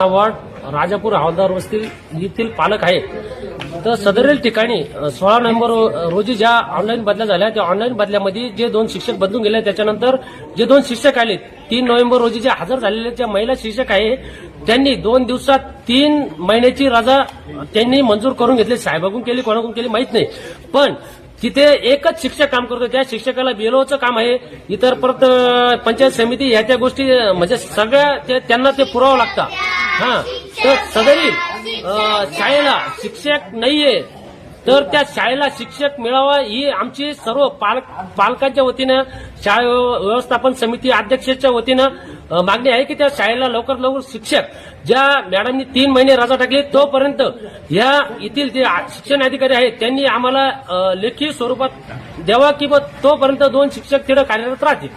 Ward Rajapur हवालदार वस्ती येथील पालक आहे तर सदरील ठिकाणी सोळा नोव्हेंबर रोजी ज्या ऑनलाईन बदल्या झाल्या त्या ऑनलाईन बदल्यामध्ये जे दोन शिक्षक बदलून गेले त्याच्यानंतर जे दोन शिक्षक आले तीन नोव्हेंबर रोजी जे हजर झालेले ज्या महिला शिक्षक आहे त्यांनी दोन दिवसात तीन महिन्याची रजा त्यांनी मंजूर करून घेतली. साहेबाकडून केली कोणाकडून केली माहीत नाही. पण तिथे एकच शिक्षक काम करतो त्या शिक्षकाला बिलोचं काम आहे. इतर परत पंचायत समिती ह्या त्या गोष्टी म्हणजे सगळ्या ते त्यांना ते पुरावं लागतं. हा तर सदरी शाळेला शिक्षक नाहीये. तर त्या शाळेला शिक्षक मिळावा ही आमची सर्व पालक पालकांच्या वतीनं शाळा व्यवस्थापन समिती अध्यक्षाच्या वतीनं मागणी आहे की त्या शाळेला लवकर लवकर शिक्षक ज्या मॅडमनी तीन महिने रजा टाकली तोपर्यंत या येथील जे शिक्षण अधिकारी आहेत त्यांनी आम्हाला लेखी स्वरूपात द्यावा की तोपर्यंत दोन शिक्षक तिथं कार्यरत राहतील.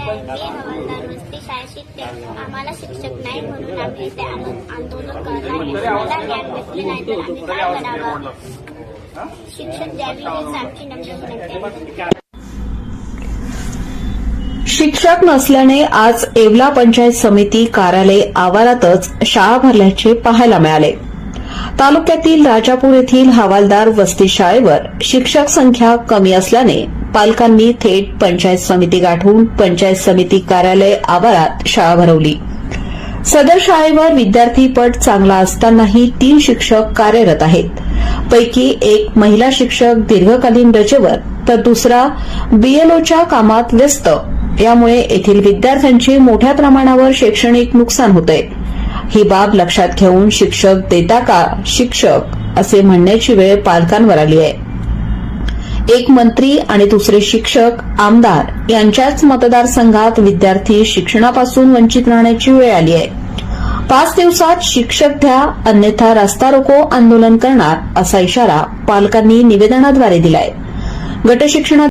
हवालदार वस्ती शाळेत शिकते आम्हाला शिक्षक नाही म्हणून आम्ही इथे आंदोलन आम्हाला भेटले नाही तर आम्ही काय करावं? द्यावी हीच आमची नम्र विनंती आहे. शिक्षक नसल्याने आज येवला पंचायत समिती कार्यालय आवारातच शाळा भरल्याचे पाहायला मिळाले. तालुक्यातील राजापूर येथील हवालदार वस्ती शाळेवर शिक्षक संख्या कमी असल्याने पालकांनी थेट पंचायत समिती गाठून पंचायत समिती कार्यालय आवारात शाळा भरवली. सदर शाळेवर विद्यार्थी पट चांगला असतानाही तीन शिक्षक कार्यरत आहेत. पैकी एक महिला शिक्षक दीर्घकालीन रजेवर तर दुसरा बीएलओच्या कामात व्यस्त. यामुळे येथील विद्यार्थ्यांचे मोठ्या प्रमाणावर शैक्षणिक नुकसान होतंय. ही बाब लक्षात घेऊन शिक्षक देता का शिक्षक? असे म्हणण्याची वेळ पालकांवर आली आहे. एक मंत्री आणि दुसरे शिक्षक आमदार यांच्याच मतदारसंघात विद्यार्थी शिक्षणापासून वंचित राहण्याची वेळ आली आहे. पाच दिवसात शिक्षक द्या अन्यथा रास्ता रोको आंदोलन करणार असा इशारा पालकांनी निवेदनाद्वारे दिलाय. गटशिक्षणा